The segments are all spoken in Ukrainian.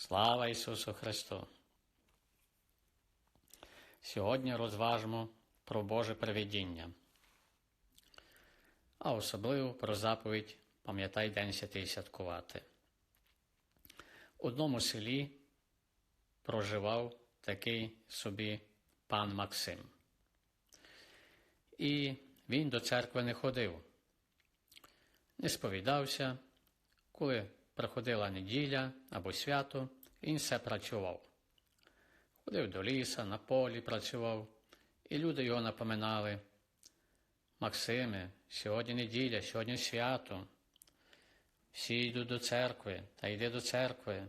Слава Ісусу Христу! Сьогодні розважимо про Боже привидіння, а особливо про заповідь Пам'ятай День Святий святкувати. У одному селі проживав такий собі пан Максим. І він до церкви не ходив, не сповідався, коли приходила неділя або свято, він все працював. Ходив до ліса, на полі працював, і люди його напоминали. Максиме, сьогодні неділя, сьогодні свято. Всі йдуть до церкви, та йди до церкви.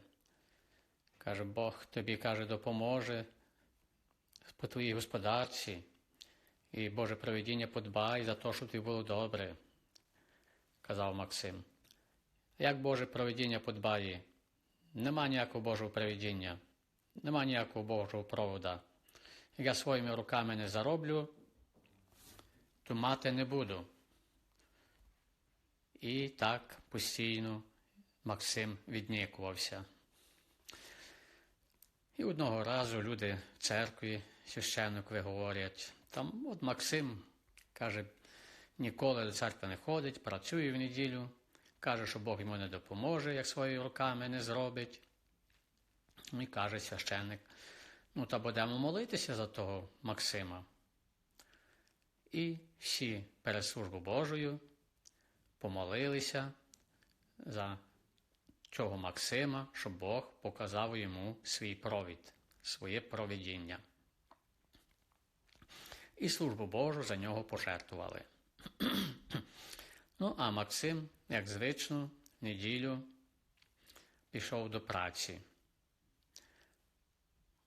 Каже, Бог тобі каже, допоможе по твоїй господарці. І Боже проведіння подбай за те, щоб тобі було добре, казав Максим. Як Боже проведіння подбає? Нема ніякого Божого проведіння, нема ніякого Божого провода. Я своїми руками не зароблю, то мати не буду. І так постійно Максим віднікувався. І одного разу люди в церкві, священникові говорять, там от Максим каже, ніколи до церкви не ходить, працює в неділю, каже, що Бог йому не допоможе, як своїми руками не зробить. І каже священник, ну та будемо молитися за того Максима. І всі перед службу Божою помолилися за цього Максима, щоб Бог показав йому свій провід, своє провідіння. І службу Божу за нього пожертвували. Ну, а Максим, як звично, в неділю пішов до праці.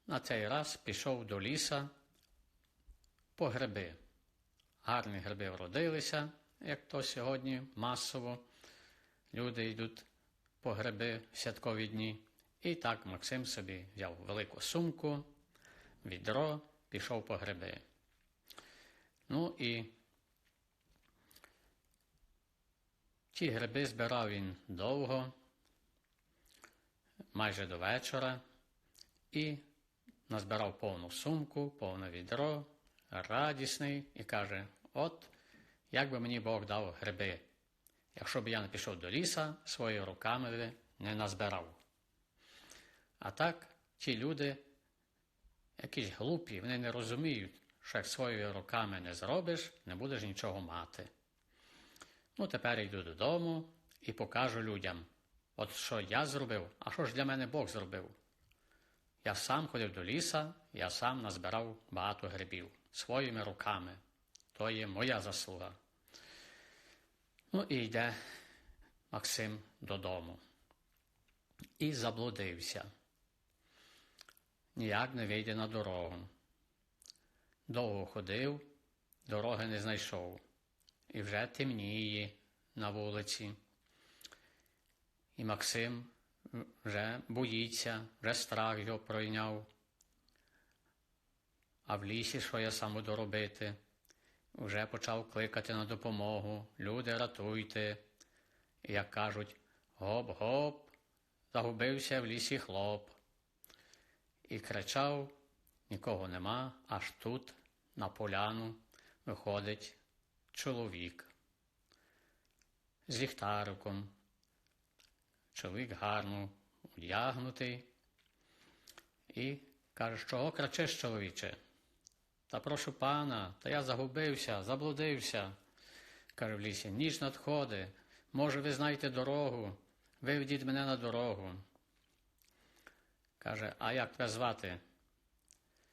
На цей раз пішов до ліса по гриби. Гарні гриби вродилися, як то сьогодні масово. Люди йдуть по гриби в святкові дні. І так Максим собі взяв велику сумку, відро, пішов по гриби. Ну і ті гриби збирав він довго, майже до вечора, і назбирав повну сумку, повне відро, радісний, і каже: От, як би мені Бог дав гриби, якщо б я не пішов до ліса, своїми руками не назбирав. А так, ті люди, якісь глупі, вони не розуміють, що як своїми руками не зробиш, не будеш нічого мати. Ну, тепер йду додому і покажу людям, от що я зробив, а що ж для мене Бог зробив. Я сам ходив до ліса, я сам назбирав багато грибів своїми руками. То є моя заслуга. Ну і йде Максим додому. І заблудився. Ніяк не вийде на дорогу. Довго ходив, дороги не знайшов. І вже темніє на вулиці. І Максим вже боїться, вже страх його пройняв. А в лісі, що я сам буду робити, вже почав кликати на допомогу. Люди, ратуйте. І як кажуть, гоп-гоп, загубився в лісі хлоп. І кричав, нікого нема, аж тут, на поляну, виходить чоловік з ліхтариком. Чоловік гарно одягнутий і каже, чого кричиш, чоловіче? Та прошу пана, та я загубився, заблудився. Каже в лісі, ніч надходить, може, ви знаєте дорогу, виведіть мене на дорогу. Каже, а як тебе звати?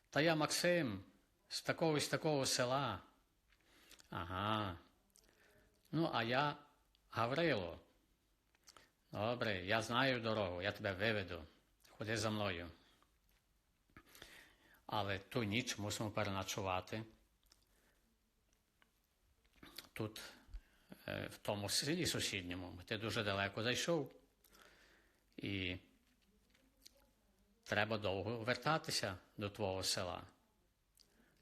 Та я Максим, з такого з такого села. Ага. Ну, а я Гаврило. Добре, я знаю дорогу, я тебе виведу. Ходи за мною. Але ту ніч мусимо переночувати. Тут, в тому селі сусідньому, ти дуже далеко зайшов. І треба довго вертатися до твого села.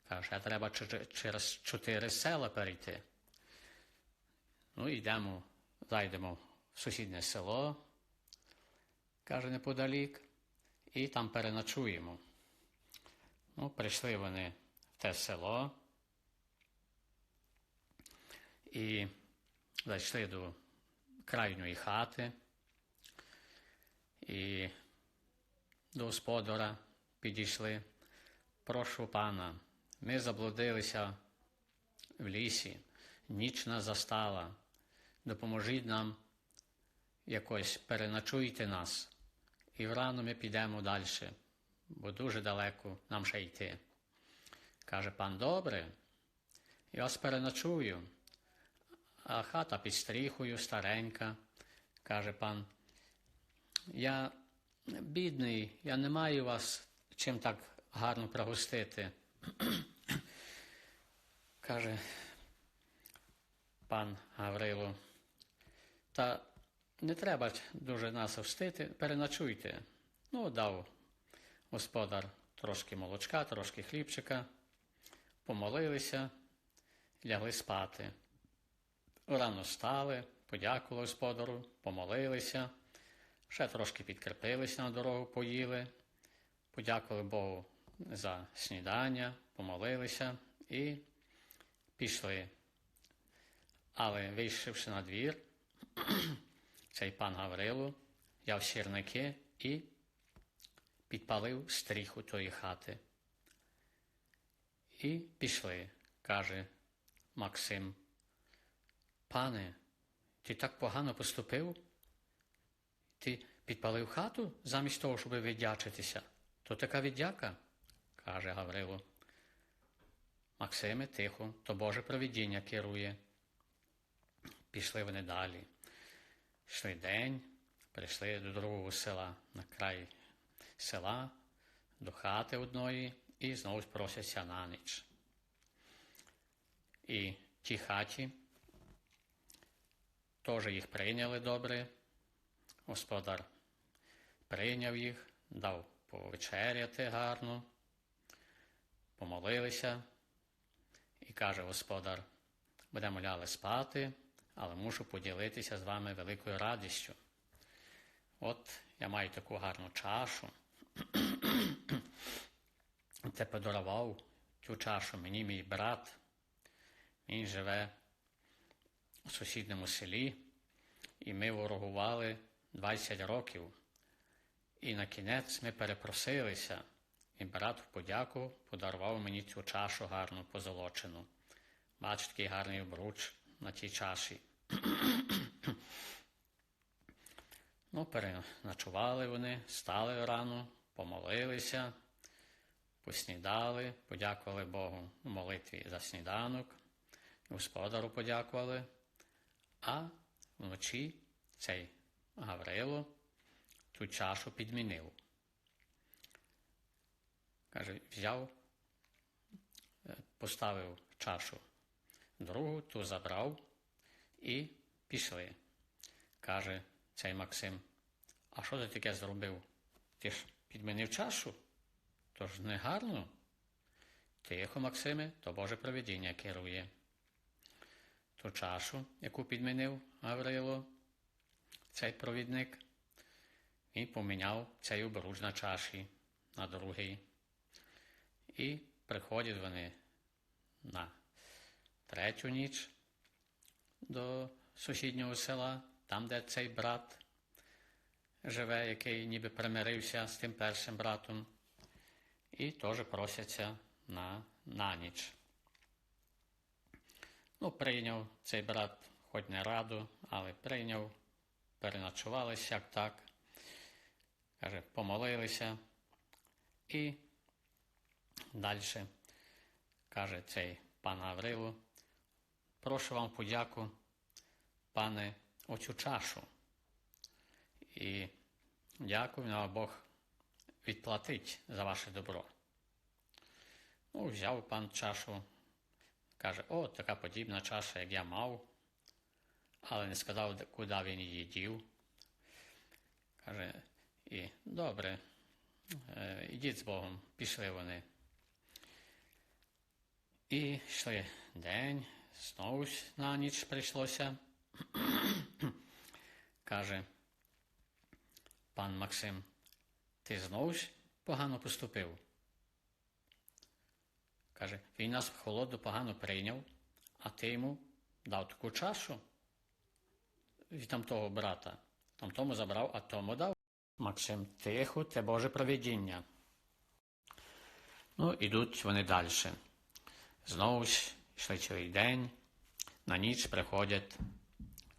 Каже, треба через чотири села перейти. Ну, йдемо, зайдемо в сусіднє село, каже неподалік. і там переночуємо. Ну, прийшли вони в те село і зайшли до крайньої хати. І до господара підійшли. Прошу пана, ми заблудилися в лісі, ніч нас застала. Допоможіть нам якось переночуйте нас, і врано ми підемо далі, бо дуже далеко нам ще йти. Каже пан, добре, я вас переночую, а хата під стріхою старенька. Каже пан, я бідний, я не маю вас чим так гарно пригостити. Каже пан Гаврило, та не треба дуже нас встити, переночуйте. Ну, дав господар трошки молочка, трошки хлібчика, помолилися, лягли спати. Рано стали, подякували господару, помолилися, ще трошки підкріпилися на дорогу, поїли, подякували Богу за снідання, помолилися і пішли. Але вийшовши на двір, цей пан Гаврило взяв сірники і підпалив стріху тої хати. І пішли, каже Максим. Пане, ти так погано поступив? Ти підпалив хату замість того, щоб віддячитися? То така віддяка, каже Гаврило. Максиме, тихо, то Боже провідіння керує. Пішли вони далі. Йшли день, прийшли до другого села, на край села, до хати одної і знову просяться на ніч. І ті хаті теж їх прийняли добре. Господар прийняв їх, дав повечеряти гарно, помолилися і каже господар, будемо ляли спати, але мушу поділитися з вами великою радістю. От я маю таку гарну чашу. Це подарував цю чашу мені мій брат. Він живе у сусідньому селі, і ми ворогували 20 років. І на кінець ми перепросилися, і брат подяку подарував мені цю чашу гарну позолочену. Бачите, такий гарний обруч на тій чаші. ну, переночували вони, стали рано, помолилися, поснідали, подякували Богу у молитві за сніданок, господару подякували, а вночі цей Гаврило ту чашу підмінив. Каже, взяв, поставив чашу другу, ту забрав і пішли. Каже цей Максим, а що ти таке зробив? Ти ж підмінив чашу? То ж не гарно? Тихо, Максиме, то Боже провидіння керує. Ту чашу, яку підмінив Гаврило, цей провідник, він поміняв цей обруч на чаші на другий. І приходять вони на третю ніч до сусіднього села, там, де цей брат живе, який ніби примирився з тим першим братом, і теж просяться на, на ніч. Ну, прийняв цей брат, хоч не раду, але прийняв, переночувалися як так. Каже, помолилися і далі каже цей пан Гаврило, прошу вам подяку, пане, оцю чашу. І дякую, на Бог відплатить за ваше добро. Ну, взяв пан чашу, каже, о, така подібна чаша, як я мав, але не сказав, куди він її дів. Каже, і добре, е, ідіть з Богом, пішли вони. І йшли день, знову на ніч прийшлося. Каже пан Максим, ти знову погано поступив. Каже, він нас в холоду погано прийняв, а ти йому дав таку чашу від там того брата. Там тому забрав, а тому дав. Максим, тихо, це Боже провидіння. Ну, ідуть вони далі. Знову ж цілий день, на ніч приходять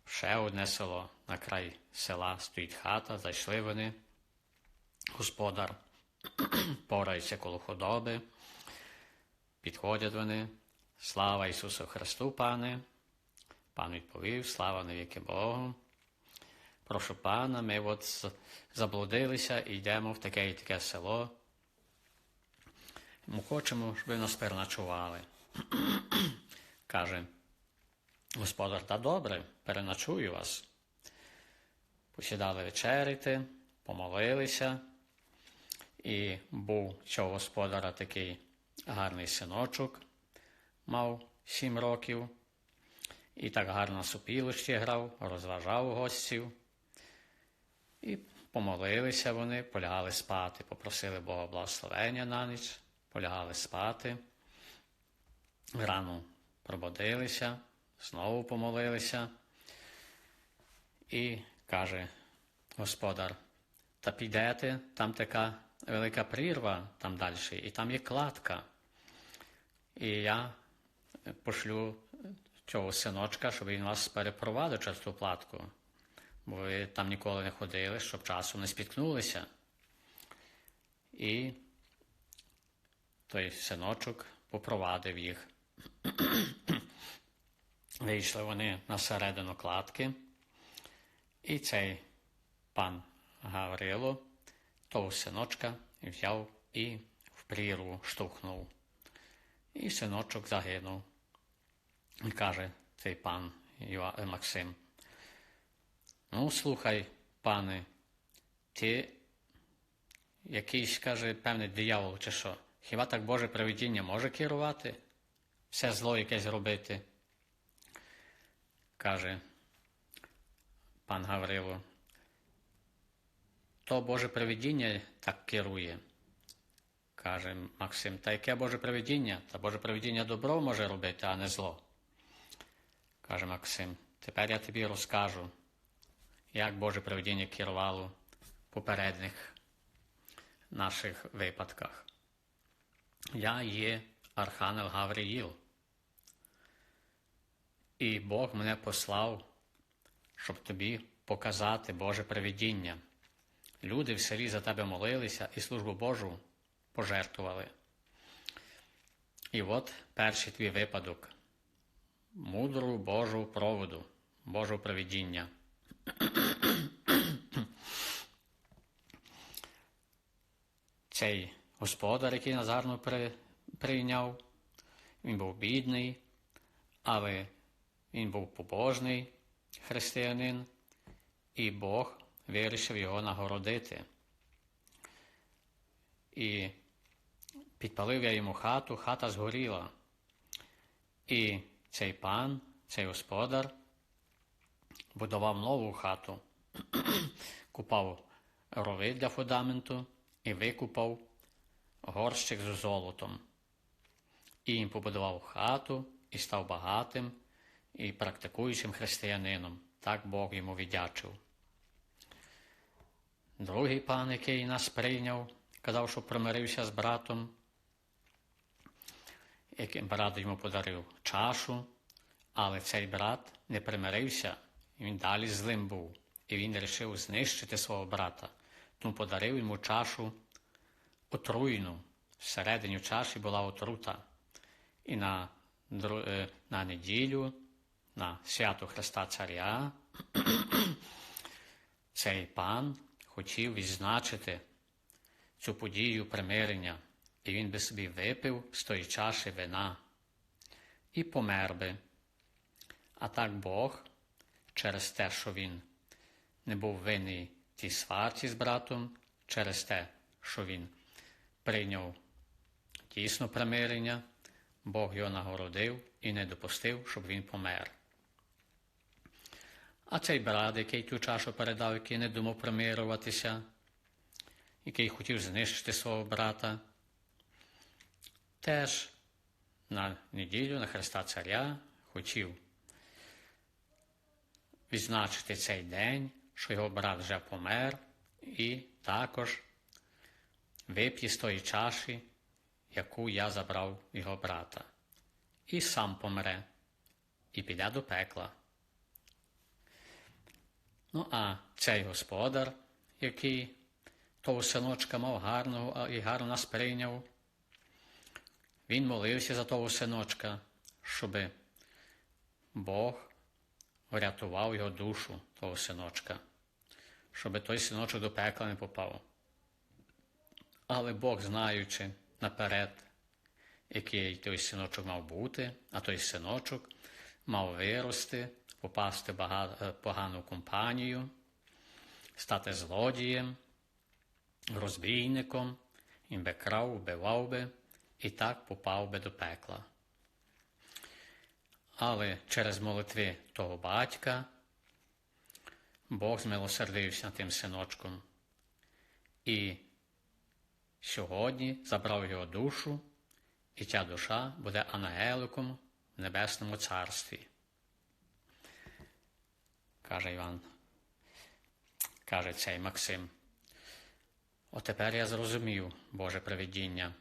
в ще одне село. На край села стоїть хата, зайшли вони. Господар порається коло худоби. Підходять вони. Слава Ісусу Христу, пане. Пан відповів, слава навіки Богу. Прошу пана, ми от заблудилися і йдемо в таке і таке село. Ми хочемо, щоб ви нас переночували. Каже, господар, та добре, переночую вас. Посідали вечеряти, помолилися, і був цього господаря такий гарний синочок, мав сім років, і так гарно супілище грав, розважав гостів. І помолилися вони, полягали спати, попросили Бога благословення на ніч, полягали спати. Рано пробудилися, знову помолилися. І каже господар, та підете, там така велика прірва там далі, і там є кладка. І я пошлю цього синочка, щоб він вас перепровадив через ту платку, бо ви там ніколи не ходили, щоб часом не спіткнулися. І той синочок попровадив їх. Вийшли вони на середину кладки, і цей пан Гаврило того синочка взяв і в прірву штовхнув. І синочок загинув. І каже цей пан Йоа... Максим. Ну, слухай, пане, ти якийсь, каже, певний диявол чи що? Хіба так Боже привидіння може керувати? Все зло якесь робити? Каже пан Гаврило. То Боже привидіння так керує. Каже Максим, та яке Боже привидіння? Та Боже привидіння добро може робити, а не зло. Каже Максим, тепер я тобі розкажу, як Боже привидіння керувало в попередніх наших випадках. Я є Архангел Гавриїл. І Бог мене послав, щоб тобі показати Боже привидіння. Люди в селі за тебе молилися і службу Божу пожертвували. І от перший твій випадок мудру Божу проводу, Божу провидіння. Цей господар, який Назарну при, прийняв, він був бідний, але він був побожний християнин, і Бог вирішив його нагородити. І підпалив я йому хату, хата згоріла. І цей пан, цей господар будував нову хату, купав рови для фундаменту і викупав горщик з золотом. І їм побудував хату і став багатим і практикуючим християнином. Так Бог йому віддячив. Другий пан, який нас прийняв, казав, що примирився з братом, який брат йому подарив чашу, але цей брат не примирився, і він далі злим був, і він вирішив знищити свого брата, тому подарив йому чашу отруйну. Всередині чаші була отрута. І на, на неділю, на свято Христа Царя, цей пан хотів відзначити цю подію примирення, і він би собі випив з тої чаші вина і помер би. А так Бог, через те, що він не був винний тій сварці з братом, через те, що він прийняв дійсно примирення, Бог його нагородив і не допустив, щоб він помер. А цей брат, який ту чашу передав, який не думав примирюватися, який хотів знищити свого брата, теж на неділю на Христа Царя хотів відзначити цей день, що його брат вже помер, і також вип'є з тої чаші, яку я забрав його брата, і сам помре, і піде до пекла. Ну, а цей господар, який того синочка мав гарного і гарно нас прийняв, він молився за того синочка, щоб Бог врятував його душу, того синочка, щоб той синочок до пекла не попав. Але Бог, знаючи наперед, який той синочок мав бути, а той синочок мав вирости, попасти в погану компанію, стати злодієм, розбійником, він би крав, вбивав би і так попав би до пекла. Але через молитви того батька Бог змилосердився тим синочком. І сьогодні забрав його душу, і ця душа буде ангеликом в Небесному Царстві. Каже Іван, каже цей Максим. Отепер я зрозумів Боже привидіння.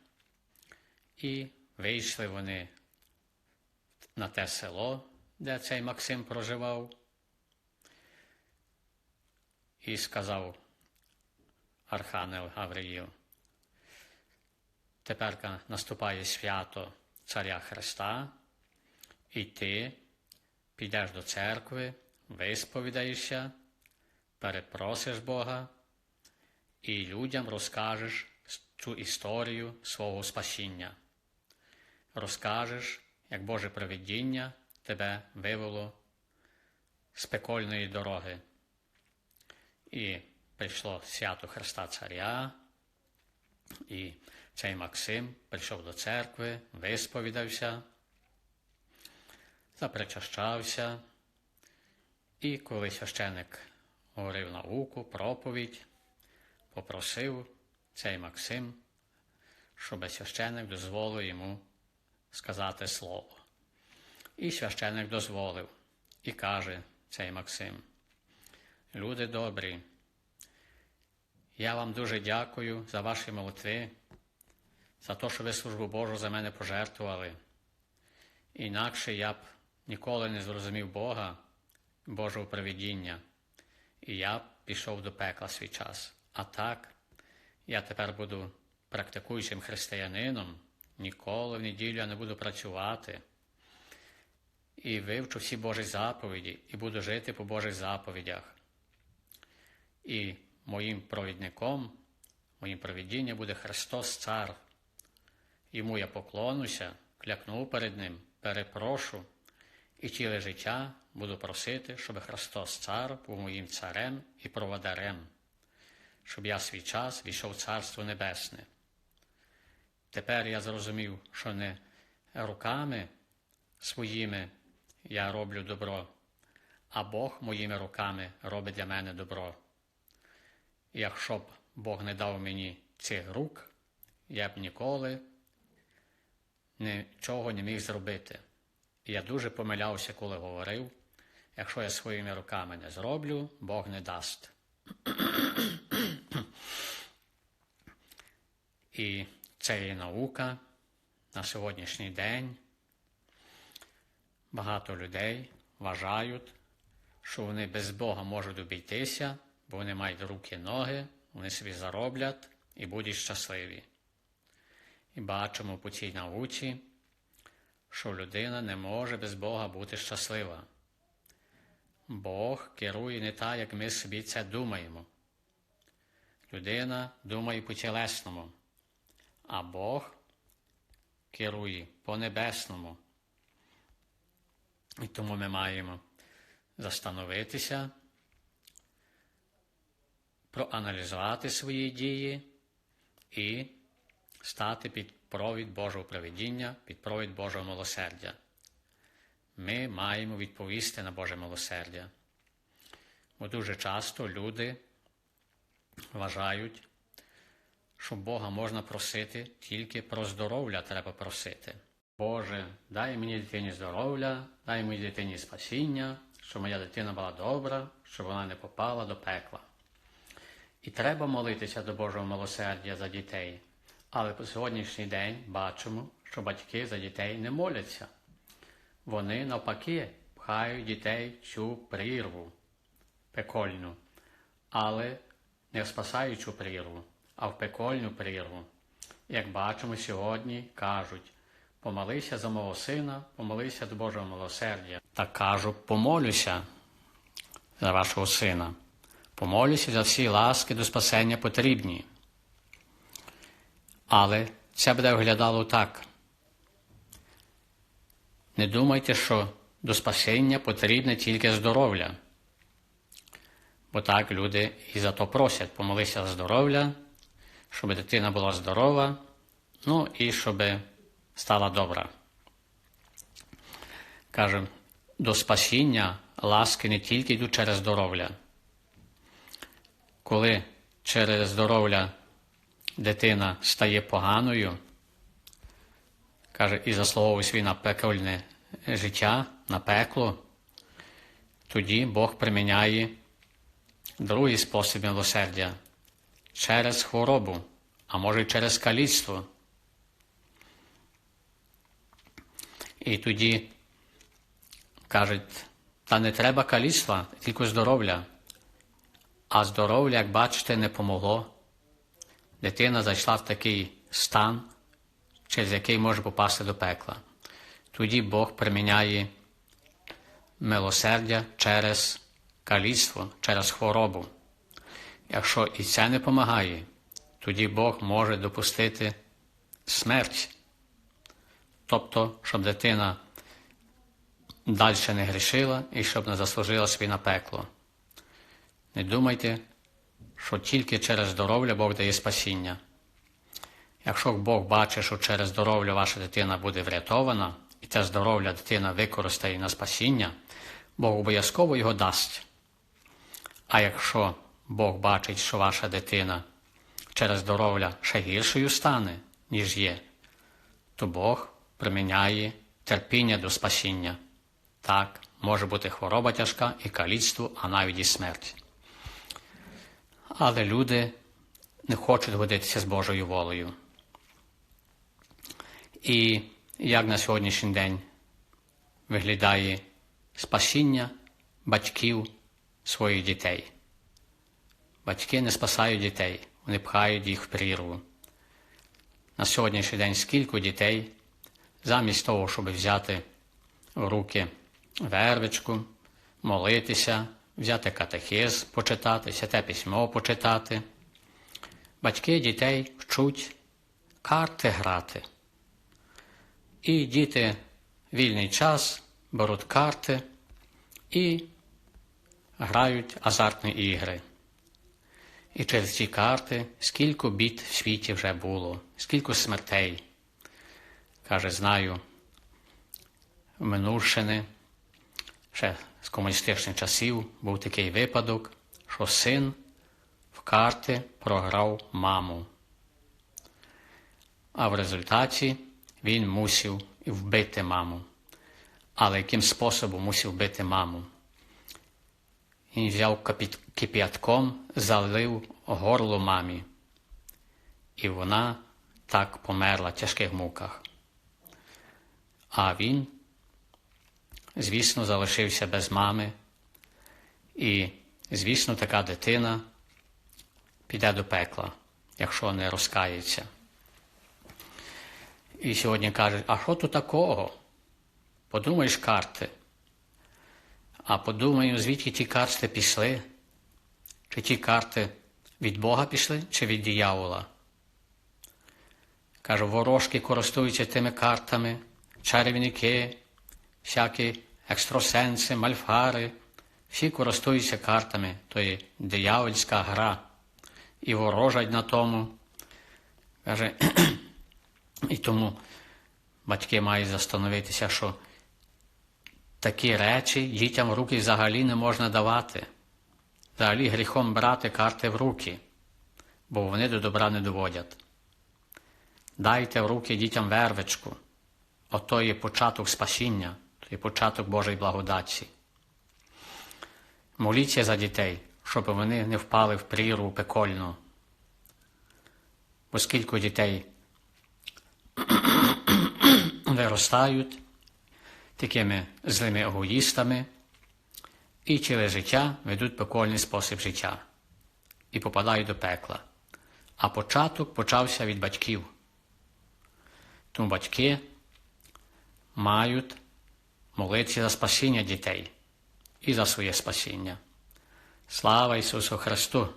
І вийшли вони на те село, де цей Максим проживав, і сказав Архангел Гавриїл, тепер наступає свято Царя Христа, і ти підеш до церкви, висповідаєшся, перепросиш Бога і людям розкажеш цю історію свого спасіння. Розкажеш, як Боже провидіння тебе вивело з пекольної дороги. І прийшло свято Христа Царя, і цей Максим прийшов до церкви, висповідався, запричащався, і коли священик говорив науку, проповідь, попросив цей Максим, щоб священик дозволив йому сказати слово. І священик дозволив і каже цей Максим. Люди добрі, я вам дуже дякую за ваші молитви, за те, що ви службу Божу за мене пожертвували. Інакше я б ніколи не зрозумів Бога, Божого провідіння, і я б пішов до пекла свій час. А так, я тепер буду практикуючим християнином, ніколи в неділю я не буду працювати. І вивчу всі Божі заповіді, і буду жити по Божих заповідях. І моїм провідником, моїм провідінням буде Христос Цар. Йому я поклонуся, клякну перед Ним, перепрошу, і ціле життя буду просити, щоб Христос Цар був моїм царем і проводарем щоб я свій час війшов в Царство Небесне. Тепер я зрозумів, що не руками своїми я роблю добро, а Бог моїми руками робить для мене добро. Якщо б Бог не дав мені цих рук, я б ніколи нічого не міг зробити. І я дуже помилявся, коли говорив, якщо я своїми руками не зроблю, Бог не дасть. І це є наука на сьогоднішній день. Багато людей вважають, що вони без Бога можуть обійтися, бо вони мають руки, ноги, вони собі зароблять і будуть щасливі. І бачимо по цій науці, що людина не може без Бога бути щаслива. Бог керує не так, як ми собі це думаємо. Людина думає по тілесному а Бог керує по небесному. І тому ми маємо застановитися, проаналізувати свої дії і стати під провід Божого провідіння, під провід Божого милосердя. Ми маємо відповісти на Боже милосердя. Бо дуже часто люди вважають, що Бога можна просити, тільки про здоров'я треба просити. Боже, дай мені дитині здоров'я, дай моїй дитині спасіння, щоб моя дитина була добра, щоб вона не попала до пекла. І треба молитися до Божого милосердя за дітей. Але по сьогоднішній день бачимо, що батьки за дітей не моляться. Вони навпаки пхають дітей цю прірву пекольну, але не в спасаючу прірву, а в пекольну прірву. Як бачимо сьогодні, кажуть, помолися за мого сина, помолися до Божого милосердя. Та кажу, помолюся за вашого сина. Помолюся за всі ласки до спасення потрібні. Але це буде виглядало так. Не думайте, що до спасіння потрібне тільки здоров'я. Бо так люди і за то просять помолися за здоров'я, щоб дитина була здорова, ну і щоб стала добра. Каже, до спасіння ласки не тільки йдуть через здоров'я. Коли через здоров'я дитина стає поганою, каже, і заслуговує свій на пекельне життя, на пекло, тоді Бог приміняє другий спосіб милосердя через хворобу, а може й через каліцтво. І тоді кажуть, та не треба каліцтва, тільки здоров'я. А здоров'я, як бачите, не помогло. Дитина зайшла в такий стан, через який може попасти до пекла. Тоді Бог приміняє милосердя через каліцтво, через хворобу. Якщо і це не допомагає, тоді Бог може допустити смерть. Тобто, щоб дитина далі не грішила і щоб не заслужила свій на пекло. Не думайте, що тільки через здоров'я Бог дає спасіння. Якщо Бог бачить, що через здоров'я ваша дитина буде врятована, і це здоров'я дитина використає на спасіння, Бог обов'язково його дасть. А якщо Бог бачить, що ваша дитина через здоров'я ще гіршою стане, ніж є, то Бог приміняє терпіння до спасіння. Так, може бути хвороба тяжка і каліцтво, а навіть і смерть. Але люди не хочуть годитися з Божою волею. І як на сьогоднішній день виглядає спасіння батьків своїх дітей. Батьки не спасають дітей, вони пхають їх в прірву. На сьогоднішній день скільки дітей, замість того, щоб взяти в руки вервичку, молитися, взяти катехиз, почитати, святе письмо почитати. Батьки дітей вчуть карти грати. І діти вільний час беруть карти і грають азартні ігри. І через ці карти скільки бід в світі вже було, скільки смертей. Каже, знаю, минувшини, ще з комуністичних часів був такий випадок, що син в карти програв маму. А в результаті він мусив вбити маму. Але яким способом мусив вбити маму? Він взяв кип'ятком, залив горло мамі, і вона так померла в тяжких муках. А він, звісно, залишився без мами, і, звісно, така дитина піде до пекла, якщо не розкається. І сьогодні кажуть, а що тут такого? Подумаєш карти. А подумаю, звідки ті карти пішли? Чи ті карти від Бога пішли, чи від диявола? Кажу, ворожки користуються тими картами, чарівники, всякі екстрасенси, мальфари, всі користуються картами, то є диявольська гра, і ворожать на тому. Каже, і тому батьки мають застановитися, що такі речі дітям в руки взагалі не можна давати. Взагалі гріхом брати карти в руки. бо вони до добра не доводять. Дайте в руки дітям вервичку, ото є початок спасіння, є початок Божої благодаті. Моліться за дітей, щоб вони не впали в прірву пекольну. Бо скільки дітей виростають такими злими егоїстами і через життя ведуть пекольний спосіб життя і попадають до пекла. А початок почався від батьків. Тому батьки мають молитися за спасіння дітей і за своє спасіння. Слава Ісусу Христу!